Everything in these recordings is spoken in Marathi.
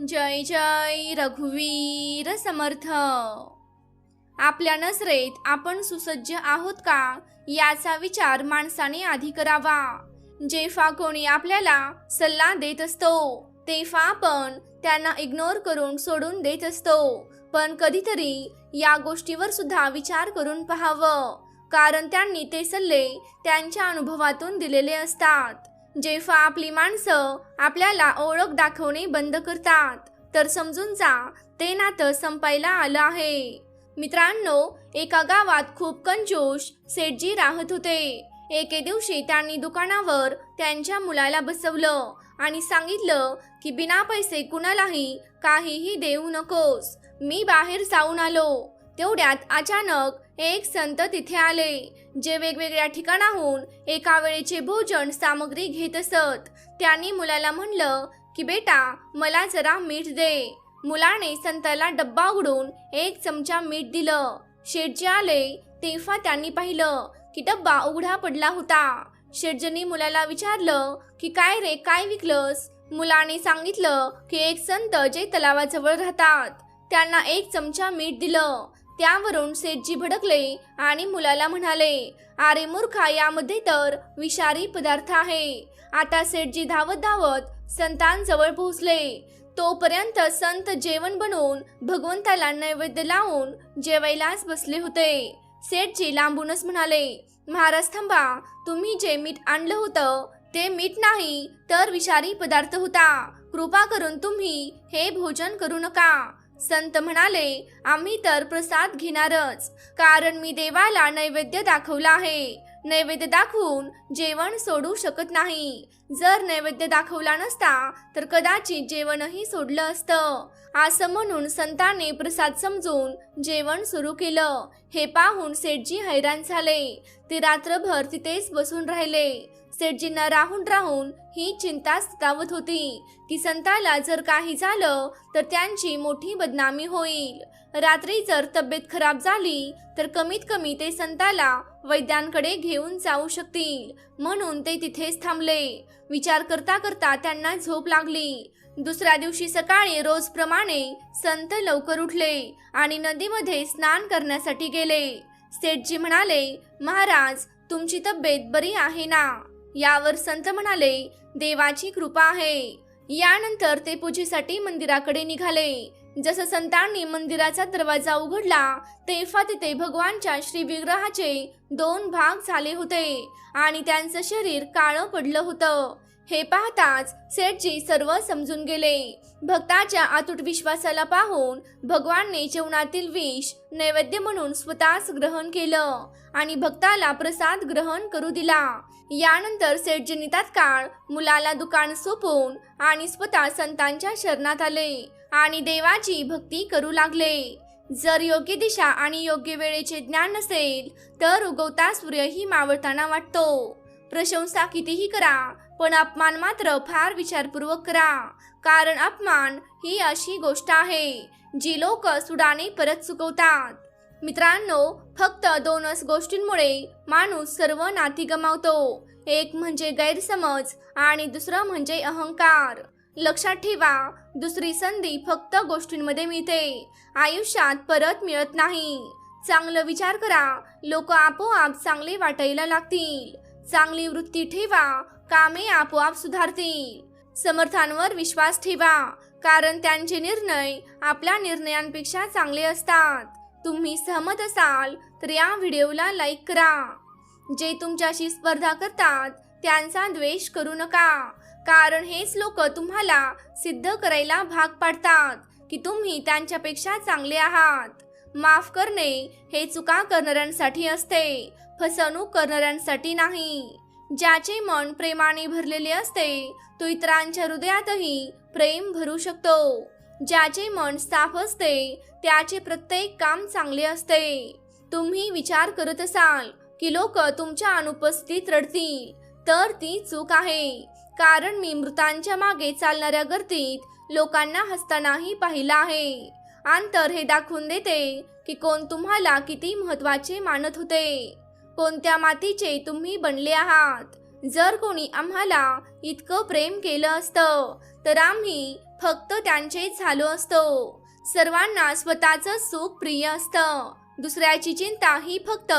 जय जय रघुवीर समर्थ. आपल्या नजरेत आपण सुसज्ज आहोत का? याचा विचार माणसाने आधी करावा. जेव्हा कोणी आपल्याला सल्ला देत असतो तेव्हा आपण त्यांना इग्नोर करून सोडून देत असतो. पण कधीतरी या गोष्टीवर सुद्धा विचार करून पाहावं. कारण त्यांनी ते सल्ले त्यांच्या अनुभवातून दिलेले असतात. जेव्हा आपली माणसं आपल्याला ओळख दाखवणे बंद करतात तर समजून जा ते नातं संपायला आलं आहे. मित्रांनो एका गावात खूप कंजूष सेठजी राहत होते. एके दिवशी त्यांनी दुकानावर त्यांच्या मुलाला बसवलं आणि सांगितलं की बिना पैसे कुणालाही काहीही देऊ नकोस. मी बाहेर जाऊन आलो. तेवढ्यात अचानक एक संत तिथे आले जे वेगवेगळ्या ठिकाणाहून एका वेळेचे भोजन सामग्री घेत असत. त्यांनी मुलाला म्हणलं की बेटा मला जरा मीठ दे. मुलाने संताला डब्बा उघडून एक चमचा मीठ दिलं. शेठजी आले तेव्हा त्यांनी पाहिलं की डब्बा उघडा पडला होता. शेठजींनी मुलाला विचारलं की काय रे काय विकलंस? मुलाने सांगितलं की एक संत जे तलावाजवळ राहतात. त्यांना एक चमचा मीठ दिलं. त्यावरून सेठजी भडकले आणि मुलाला म्हणाले अरे मूर्खा यामध्ये तर विषारी पदार्थ आहे. आता सेठजी धावत धावत संतांजवळ पोहोचले. तोपर्यंत संत जेवण बनवून भगवंताला नैवेद्य लावून जेवायलाच बसले होते. सेठजी लांबूनच म्हणाले महाराज थांबा तुम्ही जे मीठ आणलं होतं ते मीठ नाही तर विषारी पदार्थ होता. कृपा करून तुम्ही हे भोजन करू नका. संत म्हणाले आम्ही तर प्रसाद घेणारच. कारण मी देवाला नैवेद्य दाखवला आहे. नैवेद्य दाखवून जेवण सोडू शकत नाही. जर नैवेद्य दाखवला नसता तर कदाचित जेवणही सोडलं असतं. असं म्हणून संतांनी प्रसाद समजून जेवण सुरू केलं. हे पाहून सेठजी हैराण झाले. ते रात्रभर तिथेच बसून राहिले. सेठजींना राहून राहून ही चिंता सतावत होती. की संताला जर काही झालं तर त्यांची मोठी बदनामी होईल. रात्री जर तब्येत खराब झाली तर कमीत कमी ते संताला वैद्यांकडे घेऊन जाऊ शकतील. म्हणून ते तिथेच थांबले. विचार करता करता त्यांना झोप लागली. दुसऱ्या दिवशी सकाळी रोजप्रमाणे संत लवकर उठले आणि नदीमध्ये स्नान करण्यासाठी गेले. सेठजी म्हणाले महाराज तुमची तब्येत बरी आहे ना? यावर संत म्हणाले देवाची कृपा आहे. यानंतर ते पूजेसाठी मंदिराकडे निघाले. जसं संतांनी मंदिराचा दरवाजा उघडला तेव्हा तिथे भगवानच्या श्री विग्रहाचे दोन भाग झाले होते आणि त्यांचं शरीर काळं पडलं होतं. हे पाहताच सेठजी सर्व समजून गेले. भक्ताच्या अतूट विश्वासाला पाहून भगवानने जेवणातील विष नैवेद्य म्हणून स्वतःच ग्रहण केलं आणि भक्ताला प्रसाद ग्रहण करू दिला. यानंतर सेठजींनी तात्काळ मुलाला दुकान सोपवून आणि स्वतः संतांच्या शरणात आले आणि देवाची भक्ती करू लागले. जर योग्य दिशा आणि योग्य वेळेचे ज्ञान नसेल तर उगवता सूर्यही मावळताना वाटतो. प्रशंसा कितीही करा पण अपमान मात्र फार विचारपूर्वक करा. कारण अपमान ही अशी गोष्ट आहे जी लोक सुडाने परत चुकवतात. मित्रांनो फक्त दोनच गोष्टींमुळे माणूस सर्व नाती गमावतो. एक म्हणजे गैरसमज आणि दुसरं म्हणजे अहंकार. लक्षात ठेवा दुसरी संधी फक्त गोष्टींमध्ये मिळते. आयुष्यात परत मिळत नाही. चांगलं विचार करा लोक आपोआप चांगले वाटायला लागतील. चांगली वृत्ती ठेवा कामे आपोआप सुधारतील. समर्थांवर विश्वास ठेवा कारण त्यांचे निर्णय आपल्या निर्णयांपेक्षा चांगले असतात. तुम्ही सहमत असाल तर या व्हिडिओला लाईक करा. जे तुमच्याशी स्पर्धा करतात त्यांचा द्वेष करू नका. कारण हेच लोक तुम्हाला सिद्ध करायला भाग पाडतात की तुम्ही त्यांच्यापेक्षा चांगले आहात. माफ करणे हे चुका करणाऱ्यांसाठी असते फसवणूक करणाऱ्यांसाठी नाही. ज्याचे मन प्रेमाने भरलेले असते तो इतरांच्या हृदयातही प्रेम भरू शकतो. ज्याचे मन साफ असते त्याचे प्रत्येक काम चांगले असते. तुम्ही विचार करत असाल की लोक तुमच्या अनुपस्थितीत रडतील तर ती चूक आहे. कारण मी मृतांच्या मागे चालणाऱ्या गर्दीत लोकांना हसतानाही पाहिलं आहे. अंतर हे दाखवून देते की कोण तुम्हाला किती महत्त्वाचे मानत होते. कोणत्या मातीचे तुम्ही बनले आहात? जर कोणी आम्हाला इतकं प्रेम केलं असतं तर आम्ही फक्त त्यांचेच झालो असतो. सर्वांना स्वतःचं सुख प्रिय असतं. दुसऱ्याची चिंता ही फक्त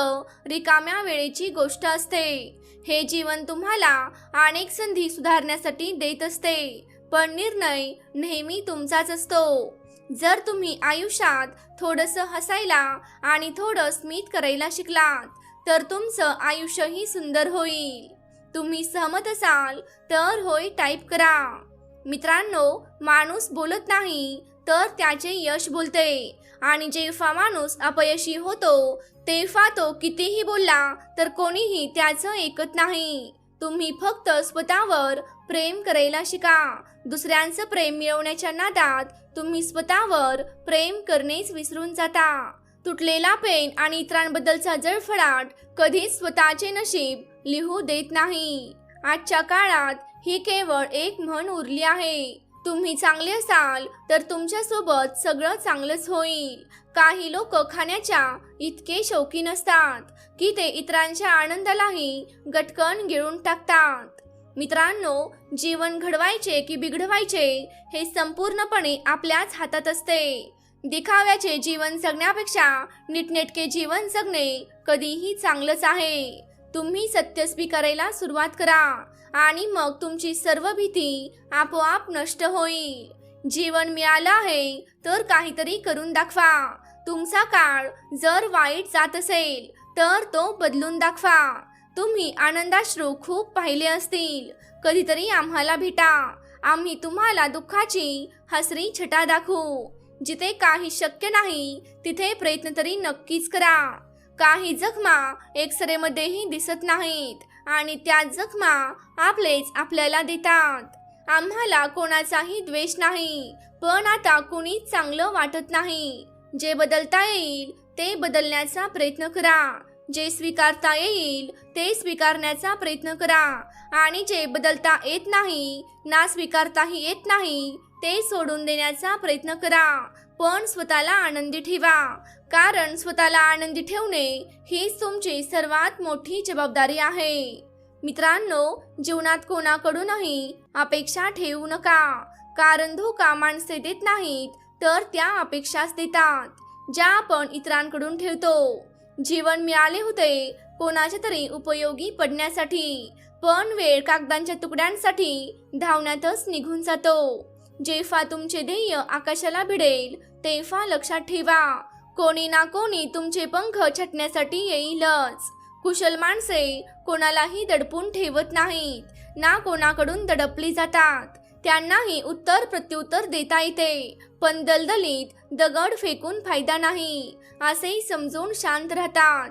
रिकाम्या वेळेची गोष्ट असते. हे जीवन तुम्हाला अनेक संधी सुधारण्यासाठी देत असते पण निर्णय नेहमी तुमचाच असतो. जर तुम्ही आयुष्यात थोडंसं हसायला आणि थोडं स्मित करायला शिकलात तर तुमचं आयुष्यही सुंदर होईल. तुम्ही सहमत असाल तर होय टाईप करा. मित्रांनो माणूस बोलत नाही तर त्याचे यश बोलते. आणि जेव्हा माणूस अपयशी होतो तेव्हा तो कितीही बोलला तर कोणीही त्याचं ऐकत नाही. तुम्ही फक्त स्वतःवर प्रेम करायला शिका. दुसऱ्यांचं प्रेम मिळवण्याच्या नादात तुम्ही स्वतःवर प्रेम करणेच विसरून जाता. तुटलेला पेन आणि इतरांबद्दलचा जळफळाट कधीच स्वतःचे नशीब लिहू देत नाही. आजच्या काळात ही केवळ एक म्हण उरली आहे. तुम्ही चांगले असाल तर तुमच्यासोबत सगळं चांगलंच होईल. काही लोक खाण्याच्या इतके शौकीन असतात की ते इतरांच्या आनंदालाही गटकन गिळून टाकतात. मित्रांनो जीवन घडवायचे की बिघडवायचे हे संपूर्णपणे आपल्याच हातात असते. दिखाव्याचे जीवन जगण्यापेक्षा नीटनेटके जीवन जगणे कधीही चांगलंच आहे. तुम्ही सत्य स्वीकारायला सुरुवात करा आणि मग तुमची सर्व भीती आपोआप नष्ट होईल. जीवन मिळालं आहे तर काहीतरी करून दाखवा. तुमचा काळ जर वाईट जात असेल तर तो बदलून दाखवा. तुम्ही आनंदाश्रू खूप पाहिले असतील. कधीतरी आम्हाला भेटा. आम्ही तुम्हाला दुःखाची हसरी छटा दाखवू. जिथे काही शक्य नाही तिथे प्रयत्न तरी नक्कीच करा. काही जखमा एक्सरेमध्येही दिसत नाहीत आणि त्या जखमा आपलेच आपल्याला देतात. आम्हाला कोणाचाही द्वेष नाही पण आता कुणीच चांगलं वाटत नाही. जे बदलता येईल ते बदलण्याचा प्रयत्न करा. जे स्वीकारता येईल ते स्वीकारण्याचा प्रयत्न करा. आणि जे बदलता येत नाही ना स्वीकारताही येत नाही ते सोडून देण्याचा प्रयत्न करा. पण स्वतःला आनंदी ठेवा. कारण स्वतःला आनंदी ठेवणे हीच तुमची सर्वात मोठी जबाबदारी आहे. मित्रांनो जीवनात कोणाकडूनही अपेक्षा ठेवू नका. कारण धोका माणसे देत नाहीत तर त्या अपेक्षाच देतात. ज्या आपण इतरांकडून ठेवतो जीवन मिळाले होते. कोणाच्या तरी उपयोगी पडण्यासाठी पण वेळ कागदांच्या तुकड्यांसाठी धावण्यातच निघून जातो. जेव्हा तुमचे ध्येय आकाशाला भिडेल तेव्हा लक्षात ठेवा कोणी ना कोणी तुमचे पंख छटण्यासाठी येईलच. कुशल माणसे कोणालाही दडपून ठेवत नाहीत ना कोणाकडून दडपली जातात. त्यांनाही उत्तर प्रत्युत्तर देता येते. पण दलदलीत दगड फेकून फायदा नाही. असेही समजून शांत राहतात.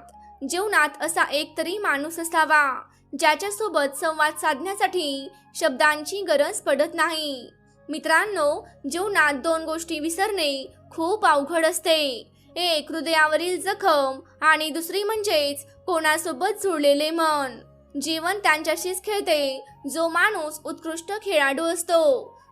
जीवनात असा एक तरी माणूस असावा ज्याच्यासोबत संवाद साधण्यासाठी शब्दांची गरज पडत नाही. मित्रांनो जीवनात दोन गोष्टी विसरणे खूप अवघड असते. एक हृदयावरील जखम आणि दुसरी म्हणजेच कोणासोबत जुळलेले मन. जीवन त्यांच्याशीच खेळते जो माणूस उत्कृष्ट खेळाडू असतो.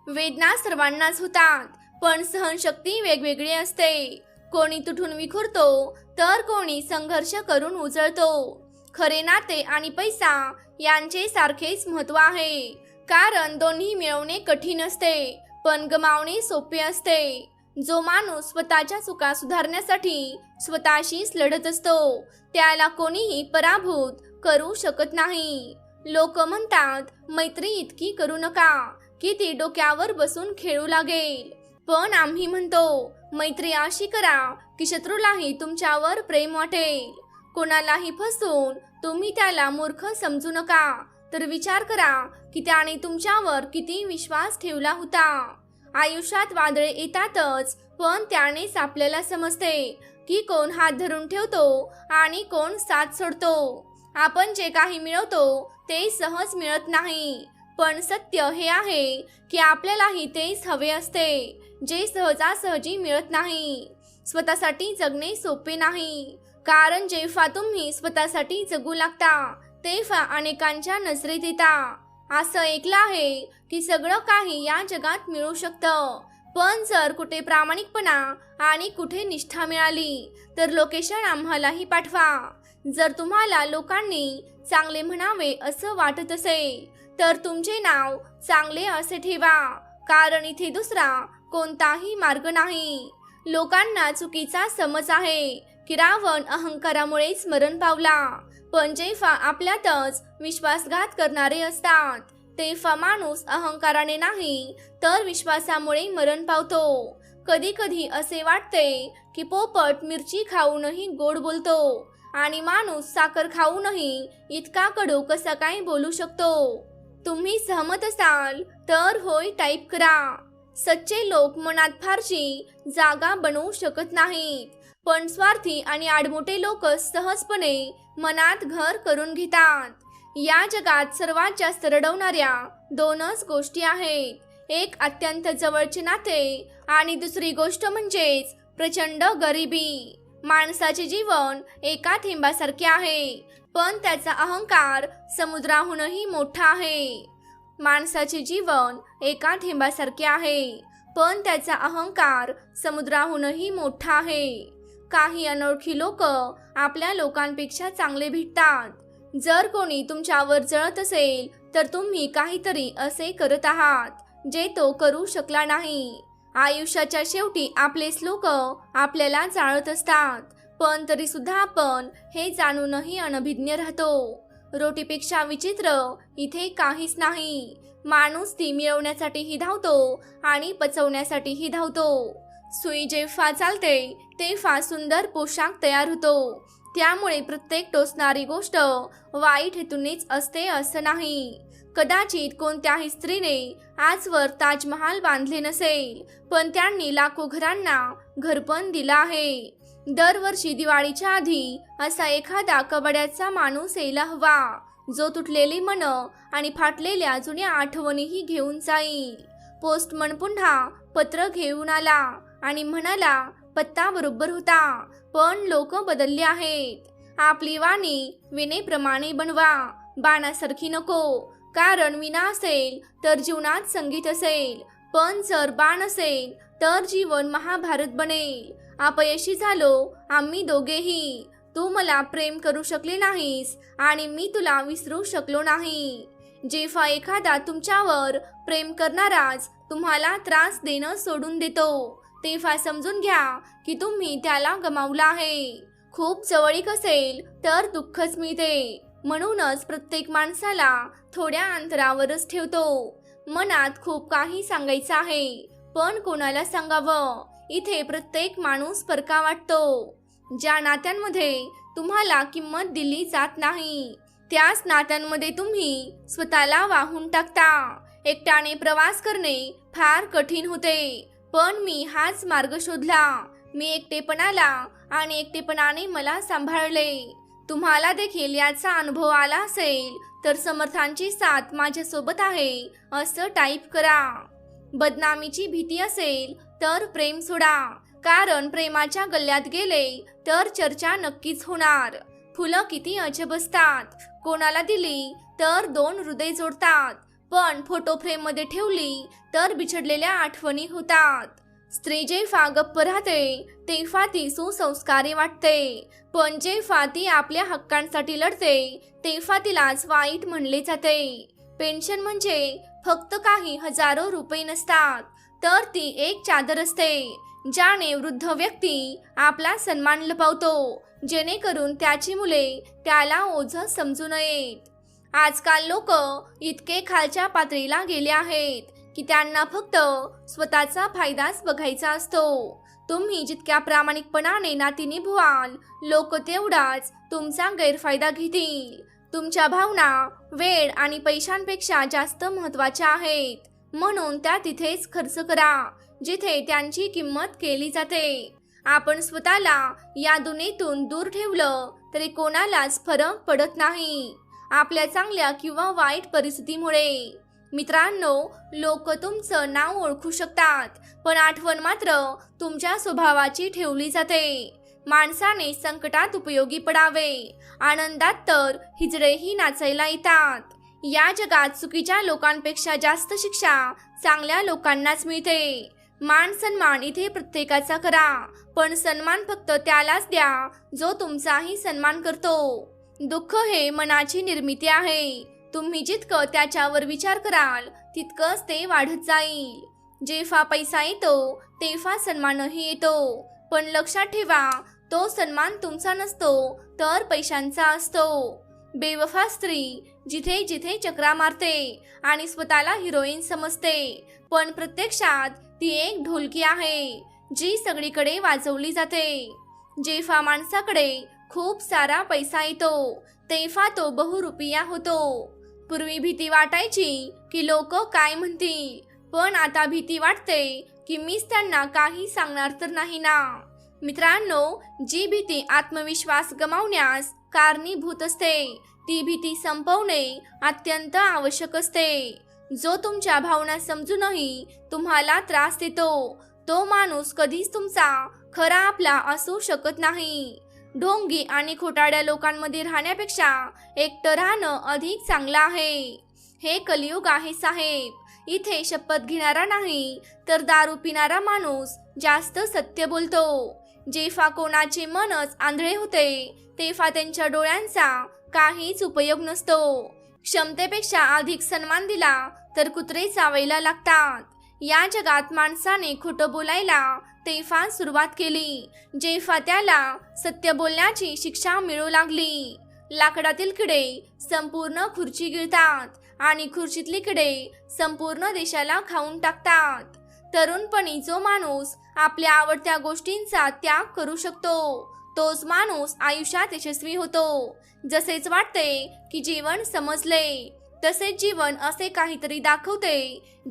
वेदना सर्वांनाच होतात पण सहनशक्ती वेगवेगळी असते. कोणी तुटून विखुरतो तर कोणी संघर्ष करून उजळतो. खरे नाते आणि पैसा यांचे सारखेच महत्त्व आहे. कारण दोन्ही मिळवणे कठीण असते पण गमावणे सोपे असते. जो माणूस स्वतःच्या चुका सुधारण्यासाठी स्वतःशीच लढत असतो त्याला कोणीही पराभूत करू शकत नाही. लोक म्हणतात मैत्री इतकी करू नका की ती डोक्यावर बसून खेळू लागेल. पण आम्ही म्हणतो मैत्री अशी करा की शत्रूलाही तुमच्यावर प्रेम वाटेल. कोणालाही फसवून तुम्ही त्याला मूर्ख समजू नका. तर विचार करा की त्याने तुमच्यावर किती विश्वास ठेवला होता. आयुष्यात वादळे येतातच पण त्यानेच आपल्याला समजते की कोण हात धरून ठेवतो आणि कोण साथ सोडतो. आपण जे काही मिळवतो ते सहज मिळत नाही. पण सत्य हे आहे की आपल्यालाही तेच हवे असते जे सहजासहजी मिळत नाही. स्वतःसाठी जगणे सोपे नाही. कारण जेव्हा तुम्ही स्वतःसाठी जगू लागता तेव्हा अनेकांच्या नजरेत येता असं ऐकलं आहे की सगळं काही या जगात मिळू शकतं. पण जर कुठे प्रामाणिकपणा आणि कुठे निष्ठा मिळाली तर लोकेशन आम्हालाही पाठवा. जर तुम्हाला लोकांनी चांगले म्हणावे असं वाटत असेल तर तुमचे नाव चांगले असे ठेवा कारण इथे दुसरा कोणताही मार्ग नाही. लोकांना चुकीचा समज आहे. की रावण अहंकारामुळे स्मरण पावला. पण जेव्हा आपल्यातच विश्वासघात करणारे असतात तेव्हा माणूस अहंकाराने नाही तर विश्वासामुळे मरण पावतो. कधी कधी असे वाटते की पोपट मिरची खाऊनही गोड बोलतो. आणि माणूस साखर खाऊनही इतका कडू कसा काय बोलू शकतो. तुम्ही सहमत असाल तर होय टाईप करा. सच्चे लोक मनात फारशी जागा बनवू शकत नाहीत पण स्वार्थी आणि आडमोठे लोक सहजपणे मनात घर करून घेतात. या जगात सर्वात जास्त रडवणाऱ्या दोनच गोष्टी आहेत. एक अत्यंत जवळचे नाते आणि दुसरी गोष्ट म्हणजेच प्रचंड गरिबी. माणसाचे जीवन एका थेंबासारखे आहे. पण त्याचा अहंकार समुद्राहूनही मोठा आहे. माणसाचे जीवन एका थेंबासारखे आहे. पण त्याचा अहंकार समुद्राहूनही मोठा आहे. काही अनोळखी लोक आपल्या लोकांपेक्षा चांगले भेटतात. जर कोणी तुमच्यावर जळत असेल तर तुम्ही काहीतरी असे करत आहात जे तो करू शकला नाही. आयुष्याच्या शेवटी आपलेच लोक आपल्याला जाळत असतात. पण तरी सुद्धा आपण हे जाणूनही अनभिज्ञ राहतो. रोटीपेक्षा विचित्र इथे काहीच नाही. माणूस ती मिळवण्यासाठीही धावतो आणि पचवण्यासाठीही धावतो. सुई जेव्हा चालते तेव्हा सुंदर पोशाख तयार होतो. त्यामुळे प्रत्येक टोचणारी गोष्ट वाईट हेतूनेच असते असं नाही. कदाचित कोणत्याही स्त्रीने आजवर ताजमहाल बांधले नसेल पण त्यांनी लाखो घरांना घरपण दिलं आहे. दरवर्षी दिवाळीच्या आधी असा एखादा कबड्याचा माणूस यायला हवा जो तुटलेली मन आणि फाटलेल्या जुन्या आठवणीही घेऊन जाईल. पोस्टमन पुन्हा पत्र घेऊन आला आणि म्हणाला पत्ता बरोबर होता पण लोक बदलले आहेत. आपली वाणी विनेप्रमाणे बनवा बाणासारखी नको कारण विना असेल तर जीवनात संगीत असेल. पण जर बाण असेल तर जीवन महाभारत बनेल. अपयशी झालो आम्ही दोघेही. तू मला प्रेम करू शकले नाहीस आणि मी तुला विसरू शकलो नाही. जेव्हा एखादा तुमच्यावर प्रेम करणाराच तुम्हाला त्रास देणं सोडून देतो तेव्हा समजून घ्या की तुम्ही त्याला गमावला आहे. खूप जवळीक असेल तर दुःखच मिळते. म्हणूनच प्रत्येक माणसाला थोड्या अंतरावरच ठेवतो. मनात खूप काही सांगायचं आहे पण कोणाला सांगावं? इथे प्रत्येक माणूस परका वाटतो. ज्या नात्यांमध्ये तुम्हाला किंमत दिली जात नाही त्याच नात्यांमध्ये तुम्ही स्वतःला वाहून टाकता. एकट्याने प्रवास करणे फार कठीण होते पण मी हाच मार्ग शोधला. मी एकटेपणाला आणि एकटेपणाने मला सांभाळले. तुम्हाला देखील याचा अनुभव आला असेल तर समर्थांची साथ माझ्यासोबत आहे असं टाईप करा. बदनामीची भीती असेल तर प्रेम सोडा. कारण प्रेमाच्या गल्ल्यात गेले तर चर्चा नक्कीच होणार. फुलं किती अजब असतात. कोणाला दिली तर दोन हृदय जोडतात. पण फोटो फ्रेममध्ये ठेवली तर बिछडलेल्या आठवणी होतात. स्त्री जेव्हा गप्प राहते तेव्हा ती सुसंस्कारी वाटते. पण जेव्हा ती आपल्या हक्कांसाठी लढते तेव्हा तिलाच वाईट म्हणले जाते. पेन्शन म्हणजे फक्त काही हजारो रुपये नसतात तर ती एक चादर असते ज्याने वृद्ध व्यक्ती आपला सन्मान लपवतो जेणेकरून त्याची मुले त्याला ओझ समजू नयेत. आजकाल लोक इतके खालच्या पातळीला गेले आहेत की त्यांना फक्त स्वतःचा फायदाच बघायचा असतो. तुम्ही जितक्या प्रामाणिकपणाने नाती निभवाल लोक तेवढाच तुमचा गैरफायदा घेतील. तुमच्या भावना वेळ आणि पैशांपेक्षा जास्त महत्त्वाच्या आहेत. म्हणून त्या तिथेच खर्च करा जिथे त्यांची किंमत केली जाते. आपण स्वतःला या दुनीतून दूर ठेवलं तरी कोणालाच फरक पडत नाही. आपल्या चांगल्या किंवा वाईट परिस्थितीमुळे. मित्रांनो लोक तुमचं नाव ओळखू शकतात पण आठवण मात्र तुमच्या स्वभावाची ठेवली जाते. माणसाने संकटात उपयोगी पडावे आनंदात तर हिजडेही नाचायला येतात. या जगात चुकीच्या लोकांपेक्षा जास्त शिक्षा चांगल्या लोकांनाच मिळते. मान सन्मान इथे प्रत्येकाचा करा पण सन्मान फक्त त्यालाच द्या जो तुमचाही सन्मान करतो. दुःख हे मनाची निर्मिती आहे तुम्ही जितकं त्याच्यावर विचार कराल तितकंच ते वाढत जाईल. जेव्हा पैसा येतो तेव्हा सन्मानही येतो. पण लक्षात ठेवा तो सन्मान तुमचा नसतो तर पैशांचा असतो. बेवफा स्त्री जिथे जिथे चक्रा मारते आणि स्वतःला हिरोईन समजते पण प्रत्यक्षात ती एक ढोलकी आहे जी सगळीकडे वाजवली जाते. जेव्हा माणसाकडे खूप सारा पैसा येतो तेव्हा तो बहुरुपिया होतो. पूर्वी भीती वाटायची की लोक काय म्हणतील. पण आता भीती वाटते की मीच त्यांना काही सांगणार तर नाही ना. मित्रांनो जी भीती आत्मविश्वास गमावण्यास कारणीभूत असते ती भीती संपवणे अत्यंत आवश्यक असते. जो तुमच्या भावना समजूनही तुम्हाला त्रास देतो तो माणूस कधीच तुमचा खरा आपला असू शकत नाही. ढोंगी आणि खोटाड्या लोकांमध्ये राहण्यापेक्षा एकटं राहणं अधिक चांगलं आहे. हे कलियुग आहे साहेब. इथे शपथ घेणारा नाही तर दारू पिणारा माणूस जास्त सत्य बोलतो. जेफा कोणाचे मनच आंधळे होते तेव्हा त्यांच्या डोळ्यांचा काहीच उपयोग नसतो. क्षमतेपेक्षा अधिक सन्मान दिला तर कुत्रे चावायला लागतात. या जगात माणसाने खोटं बोलायला तेफा सुरुवात केली. जेफा त्याला सत्य बोलण्याची शिक्षा मिळू लागली. लाकडातील किडे संपूर्ण खुर्ची गिळतात आणि खुर्चीतली किडे संपूर्ण देशाला खाऊन टाकतात. तरुणपणी जो माणूस आपल्या आवडत्या गोष्टींचा त्याग करू शकतो तोच माणूस आयुष्यात यशस्वी होतो. जसेच वाटते की जीवन समजले तसेच जीवन असे काहीतरी दाखवते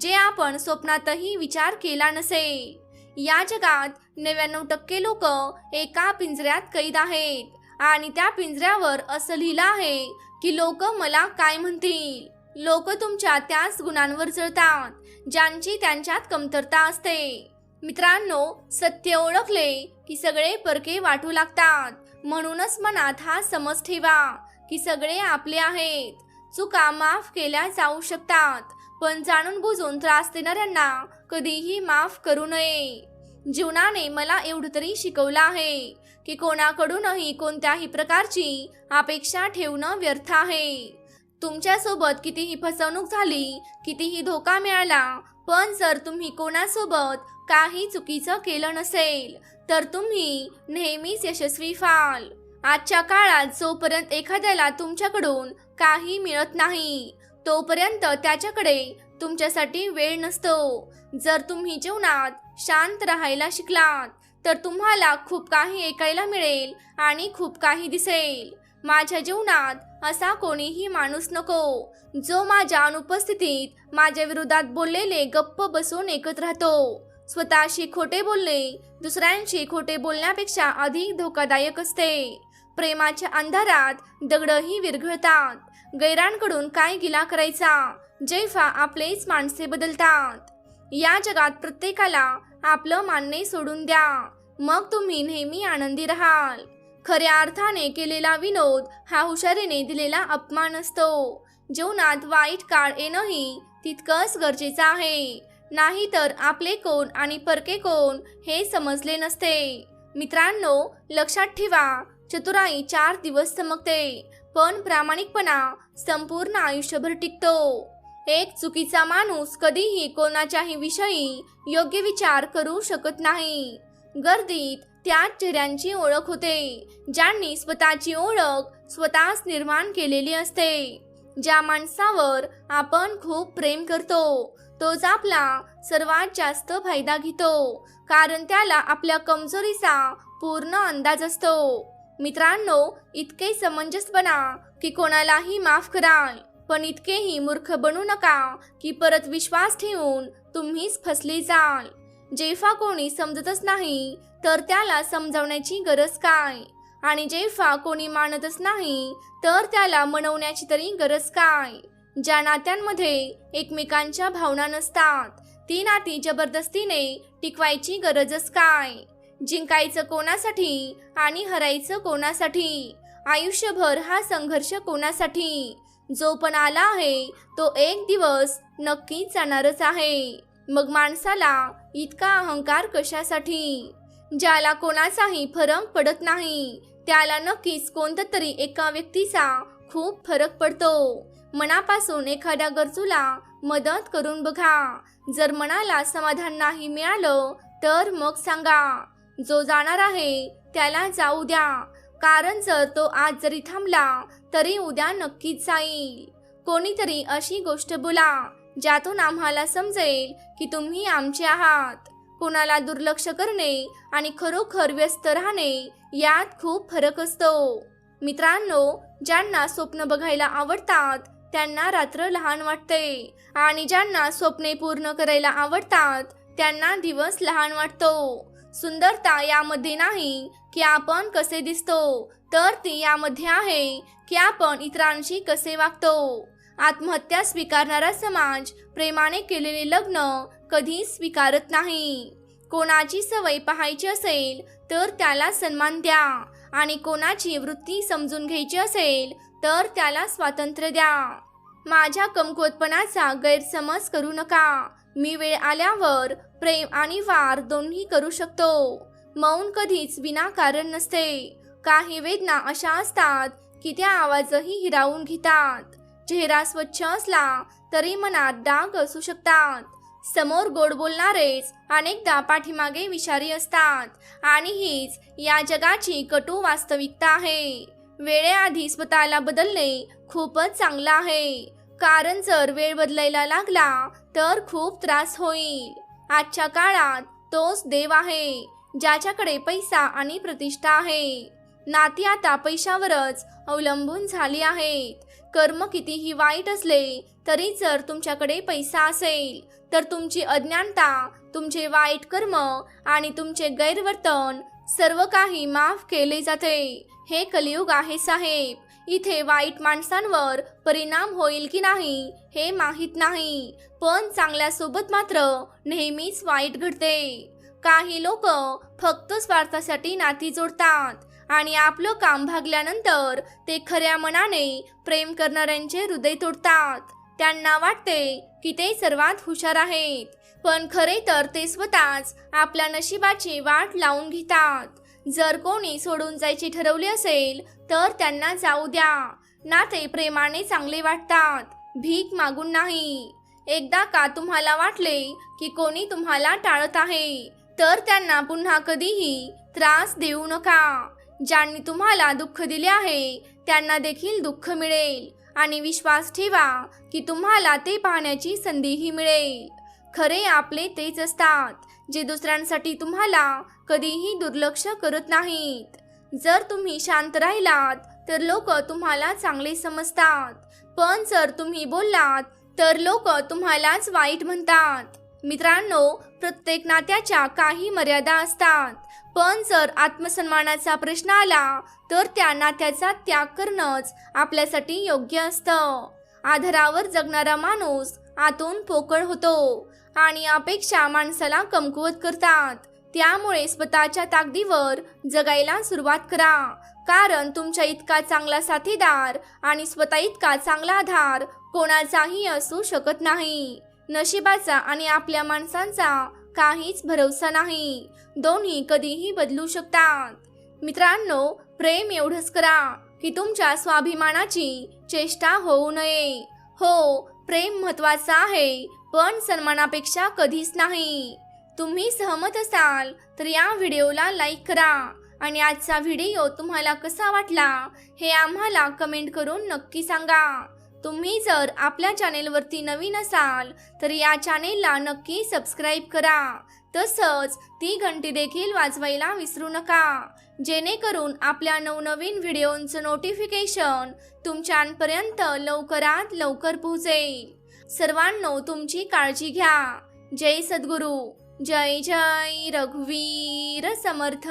जे आपण स्वप्नातही विचार केला नसे. या जगात नव्याण्णव टक्के लोक एका पिंजऱ्यात कैद आहेत आणि त्या पिंजऱ्यावर असं लिहिलं आहे की लोक मला काय म्हणतील? लोक तुमच्या त्याच गुणांवर जळतात ज्यांची त्यांच्यात कमतरता असते. मित्रांनो सत्य ओळखले की सगळे परके वाटू लागतात. म्हणूनच मनात हा समज ठेवा की सगळे आपले आहेत. चुका माफ केल्या जाऊ शकतात. पण जाणून बुजून त्रास देणाऱ्यांना कधीही माफ करू नये. जीवनाने मला एवढं तरी शिकवलं आहे की कोणाकडूनही कोणत्याही प्रकारची अपेक्षा ठेवणं व्यर्थ आहे. तुमच्यासोबत कितीही फसवणूक झाली कितीही धोका मिळाला पण जर तुम्ही कोणासोबत काही चुकीचं केलं नसेल तर तुम्ही नेहमीच यशस्वी व्हाल. आजच्या काळात जोपर्यंत एखाद्याला तुमच्याकडून काही मिळत नाही. तोपर्यंत त्याच्याकडे तुमच्यासाठी वेळ नसतो. जर तुम्ही जीवनात शांत राहायला शिकलात तर तुम्हाला खूप काही ऐकायला मिळेल आणि खूप काही दिसेल. माझ्या जीवनात असा कोणीही माणूस नको. जो माझ्या अनुपस्थितीत माझ्या विरोधात बोललेले गप्प बसून ऐकत राहतो. स्वतःशी खोटे बोलणे दुसऱ्यांशी खोटे बोलण्यापेक्षा अधिक धोकादायक असते. प्रेमाच्या अंधारात दगडही विरघळतात. गैरांकडून काय गिला करायचा? जेव्हा आपलेच माणसे बदलतात. या जगात प्रत्येकाला आपलं मानणे सोडून द्या. मग तुम्ही नेहमी आनंदी राहाल. खऱ्या अर्थाने केलेला विनोद हा हुशारीने दिलेला अपमान असतो. जीवनात वाईट काळ येणंही तितकंच गरजेचं आहे. नाहीतर आपले कोण आणि परके कोण हे समजले नसते. मित्रांनो लक्षात ठेवा चतुराई चार दिवस चमकते. पण प्रामाणिकपणा संपूर्ण आयुष्यभर टिकतो. एक चुकीचा माणूस कधीही कोणाच्याही विषयी योग्य विचार करू शकत नाही. गर्दीत त्याच चेहऱ्यांची ओळख होते ज्यांनी स्वतःची ओळख स्वतःच निर्माण केलेली असते. ज्या माणसावर आपण खूप प्रेम करतो तोच आपला सर्वात जास्त फायदा घेतो कारण त्याला आपल्या कमजोरीचा पूर्ण अंदाज असतो. मित्रांनो इतके समंजस बना की कोणालाही माफ कराल पण इतकेही मूर्ख बनू नका की परत विश्वास ठेवून तुम्हीच फसले जाल. जेफा कोणी समजतच नाही तर त्याला समजावण्याची गरज काय? आणि जेफा कोणी मानतच नाही तर त्याला मनवण्याची तरी गरज काय? ज्या नात्यांमध्ये एकमेकांच्या भावना नसतात ती नाती जबरदस्तीने टिकवायची गरजच काय? जिंकायचं कोणासाठी आणि हरायचं कोणासाठी? आयुष्यभर हा संघर्ष कोणासाठी? जो पण आला आहे तो एक दिवस नक्कीच जाणारच आहे. मग माणसाला इतका अहंकार कशासाठी? ज्याला कोणाचाही फरक पडत नाही त्याला नक्कीच कोणत्या तरी एका व्यक्तीचा खूप फरक पडतो. मनापासून एखाद्या गरजूला मदत करून बघा. जर मनाला समाधान नाही मिळालं तर मग सांगा. जो जाणार आहे त्याला जाऊ द्या. कारण जर तो आज जरी थांबला तरी उद्या नक्कीच जाईल. कोणीतरी अशी गोष्ट बोला ज्यातून आम्हाला समजेल की तुम्ही आमचे आहात. कोणाला दुर्लक्ष करणे आणि खरोखर व्यस्त राहणे यात खूप फरक असतो. मित्रांनो ज्यांना स्वप्न बघायला आवडतात त्यांना रात्र लहान वाटते. आणि ज्यांना स्वप्ने पूर्ण करायला आवडतात त्यांना दिवस लहान वाटतो. सुंदरता यामध्ये नाही की आपण कसे दिसतो तर ती यामध्ये आहे की आपण इतरांशी कसे वागतो. आत्महत्या स्वीकारणारा समाज प्रेमाने केलेले लग्न कधी स्वीकारत नाही. कोणाची सवय पाहायची असेल तर त्याला सन्मान द्या. आणि कोणाची वृत्ती समजून घ्यायची असेल तर त्याला स्वातंत्र्य द्या. माझ्या कमकुवतपणाचा गैरसमज करू नका. मी वेळ आल्यावर प्रेम आणि वार दोन्ही करू शकतो. मौन कधीच विनाकारण नसते. काही वेदना अशा असतात की त्या आवाजही हिरावून घेतात. चेहरा स्वच्छ असला तरी मनात डाग असू शकतात. समोर गोड बोलणारेच अनेकदा पाठीमागे विषारी असतात आणि हीच या जगाची कटू वास्तविकता आहे. वेळेआधी स्वतःला बदलणे खूपच चांगलं आहे. कारण जर वेळ बदलायला लागला तर खूप त्रास होईल. आजच्या काळात तोच देव आहे ज्याच्याकडे पैसा आणि प्रतिष्ठा आहे. नाती आता पैशावरच अवलंबून झाली आहेत. कर्म कितीही वाईट असले तरी जर तुमच्याकडे पैसा असेल तर तुमची अज्ञानता तुमचे वाईट कर्म आणि तुमचे गैरवर्तन सर्व काही माफ केले जाते. हे कलियुग आहे साहेब. इथे वाईट माणसांवर परिणाम होईल की नाही हे माहीत नाही. पण चांगल्यासोबत मात्र नेहमीच वाईट घडते. काही लोक फक्त स्वार्थासाठी नाती जोडतात आणि आपलं काम भागल्यानंतर ते खऱ्या मनाने प्रेम करणाऱ्यांचे हृदय तोडतात. त्यांना वाटते की ते सर्वात हुशार आहेत पण खरे तर ते स्वतःच आपल्या नशिबाची वाट लावून घेतात. जर कोणी सोडून जायचे ठरवले असेल तर त्यांना जाऊ द्या. नाते प्रेमाने चांगले वाटतात. भीक मागून नाही. एकदा का तुम्हाला वाटले की कोणी तुम्हाला टाळत आहे तर त्यांना पुन्हा कधीही त्रास देऊ नका. ज्यांनी तुम्हाला दुःख दिले आहे त्यांना देखील दुःख मिळेल. आणि विश्वास ठेवा की तुम्हाला ते पाहण्याची संधीही मिळेल. खरे आपले तेच असतात. जे दुसऱ्यांसाठी तुम्हाला कधीही दुर्लक्ष करत नाहीत. जर तुम्ही शांत राहिलात तर लोक तुम्हाला चांगले समजतात. पण जर तुम्ही बोललात तर लोक तुम्हालाच वाईट म्हणतात. मित्रांनो प्रत्येक नात्याच्या काही मर्यादा असतात. पण जर आत्मसन्मानाचा प्रश्न आला तर त्या नात्याचा त्याग करणंच आपल्यासाठी योग्य असतं. आधारावर जगणारा माणूस आतून पोकळ होतो. आणि अपेक्षा माणसाला कमकुवत करतात. त्यामुळे स्वतःच्या ताकदीवर जगायला सुरुवात करा. कारण तुमच्या इतका चांगला साथीदार आणि स्वतः इतका चांगला आधार कोणाचाही असू शकत नाही. नशिबाचा आणि आपल्या माणसांचा काहीच भरोसा नाही. दोन्ही कधीही बदलू शकतात. मित्रांनो प्रेम एवढंच करा की तुमच्या स्वाभिमानाची चेष्टा होऊ नये. हो प्रेम महत्वाचं आहे. पण सन्मानापेक्षा कधीच नाही. तुम्ही सहमत असाल तर या व्हिडिओला लाईक करा आणि आजचा व्हिडिओ तुम्हाला कसा वाटला हे आम्हाला कमेंट करून नक्की सांगा. तुम्ही जर आपल्या चॅनेलवरती नवीन असाल तर या चॅनेलला नक्की सबस्क्राईब करा. तसंच ती घंटी देखील वाजवायला विसरू नका. जेणेकरून आपल्या नवनवीन व्हिडिओंचं नोटिफिकेशन तुमच्यापर्यंत लवकरात लवकर पोहोचेल. सर्वांनो तुमची काळजी घ्या. जय सद्गुरू. जय जय रघुवीर समर्थ.